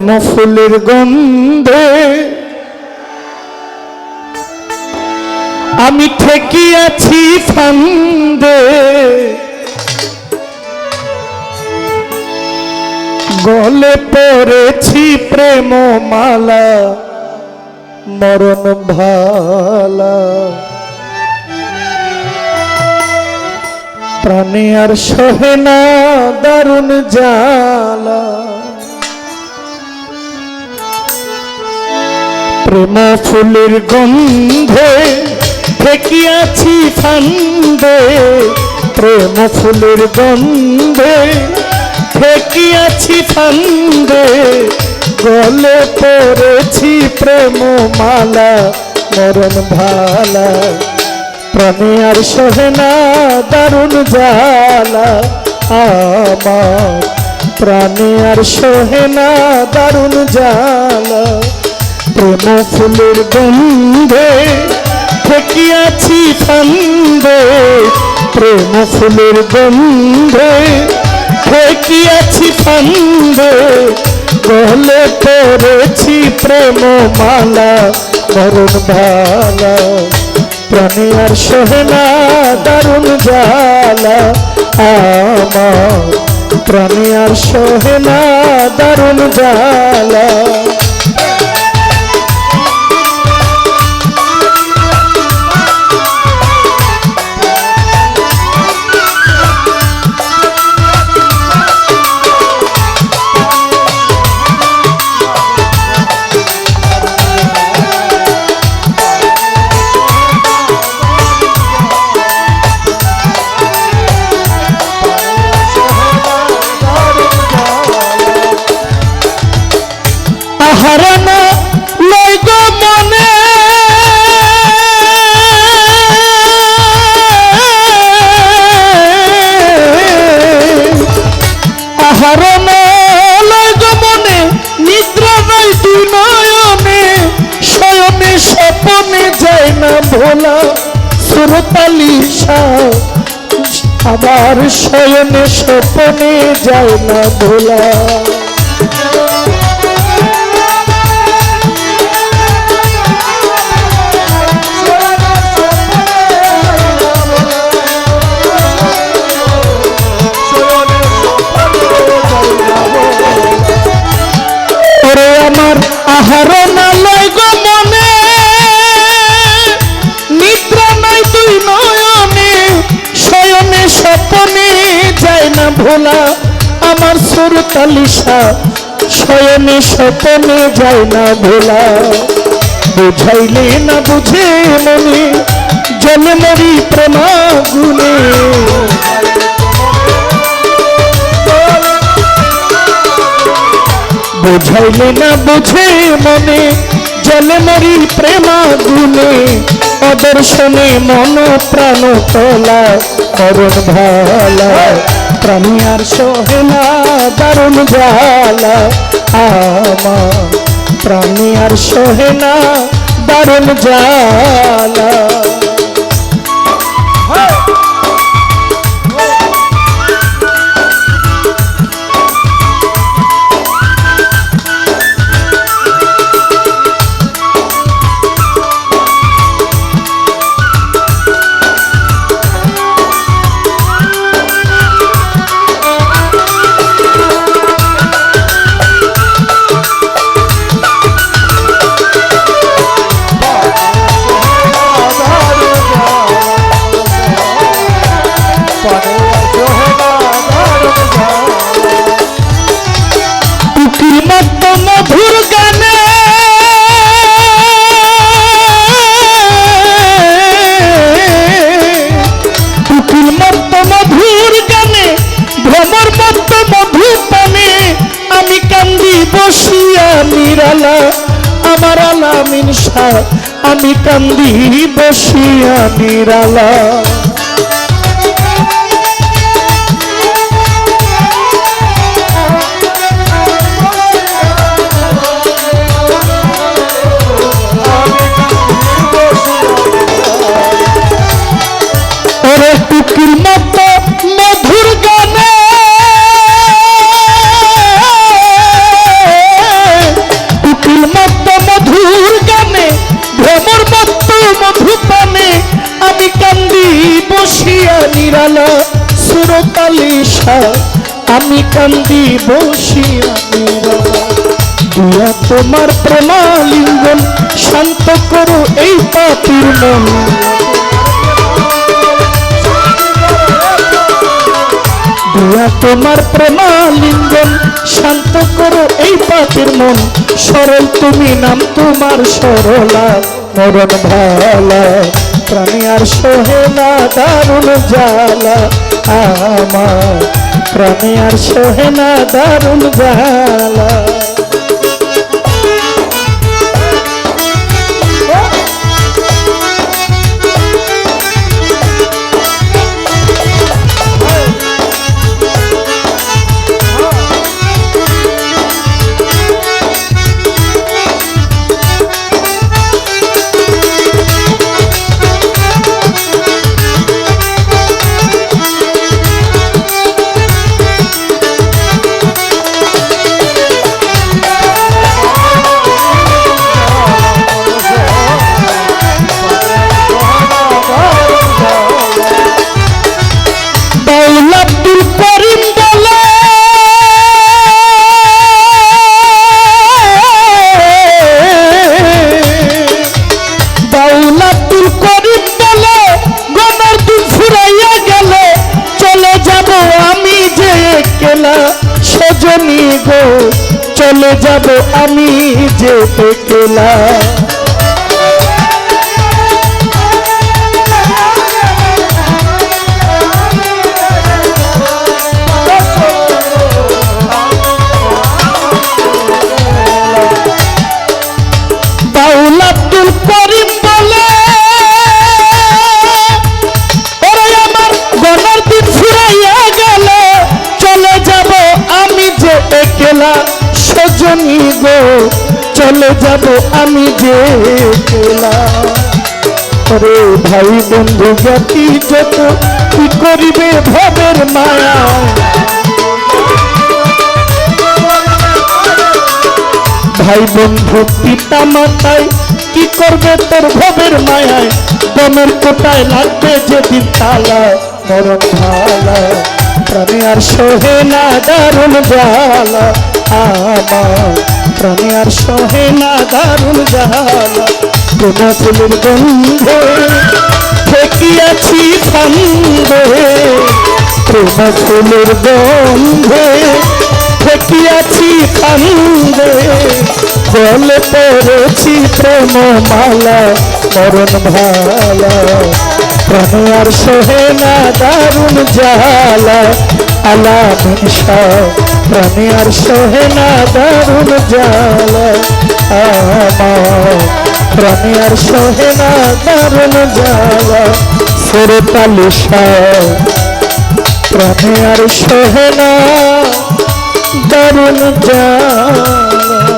ফুলের গন্ধে আমি ঠেকিয়াছি ফান্দে। গলে পড়েছি প্রেম মালা মরণ ভালা। প্রাণে আর সহে না দারুণ জালা প্রেম ফুলের গন্ধে ঠেকিয়াছি ফান্দে। প্রেম ফুলের গন্ধে ঠেকিয়াছি ফান্দে। গলে পড়েছি প্রেম মালা মরণ ভালা। প্রাণে আর সহে না দারুণ জালা আমার প্রাণে আর সহে না দারুণ জালা প্রেম ফুলের গন্ধে ঠেকিয়াছি ফান্দে। প্রেম ফুলের গন্ধে ঠেকিয়াছি ফান্দে। গলে পড়েছি প্রেম মালা মরণ ভালা প্রাণে আর সহেনা দারুণ জালা আমার প্রাণে আর সহেনা দারুণ জালা ভোলা সুরতালি আবার শয়নে স্বপনে যায় না ভোলা। ভোলা আমার সুর তালিশা, শয়নে স্বপনে যায় না ভোলা। বুঝাইলে না বুঝে মনে, জলে মরি প্রেমাগুনে। বুঝাইলে না বুঝে মনে, জলে মরি প্রেমা গুনে অদর্শনে মন প্রাণ তোলা, করুণ ভালা। প্রাণী আর সোহেলা দারুণ জালা আমা প্রাণী আর সোহেলা দারুণ জালা মধুর গানে। কুকির মত মধুর গানে, ভ্রমর মত মধু পানে আমি কান্দি বসিয়া নিরালা, আমার আলামিন শাহ আমি কান্দি বসিয়া নিরালা। সুরতালিশা আমি কান্দি বসিয়া দিয়া তোমার প্রেমালিঙ্গন শান্ত করো এই পাপির মন। দিয়া তোমার প্রেমালিঙ্গন শান্ত করো এই পাপির মন। সরল তুমি নাম তোমার সরলা, মরণ ভালা। প্রাণী আর সহে না দারুণ জ্বালা। আমার প্রাণী আর সহে না দারুণ জ্বালা। গো চলে যাব আমি যেতে একলা একলা সজনী গো, চলে যাব আমি যে একলা ওরে ভাই বন্ধু, জ্ঞাতি যত, কি করিবে ভবের মায়া? ভাই বন্ধু, পিতা মাতায় কি করবে তোর ভবের মায়ায়? দমের কোটায় লাগবে যেদিন তালা মরণ ভালা প্রাণে আর সোহে না দারুণ জ্বালা। আমার প্রাণে আর সোহে না দারুণ জ্বালা। প্রেমা ফুলের গন্ধে ঠেকিয়াছি ফান্দে প্রেমা ফুলের গন্ধে ঠেকিয়াছি কান্দে জলে পড়েছি প্রেম মালা মরণ ভালা। প্রাণে আর সোহে না দারুণ জালা আলা মিশা প্রাণে আর সোহে দারুণ জালা, আমার প্রাণে আর সোহে দারুণ জালা, সরে তালিশা প্রাণে আর সোহে দারুণ জালা।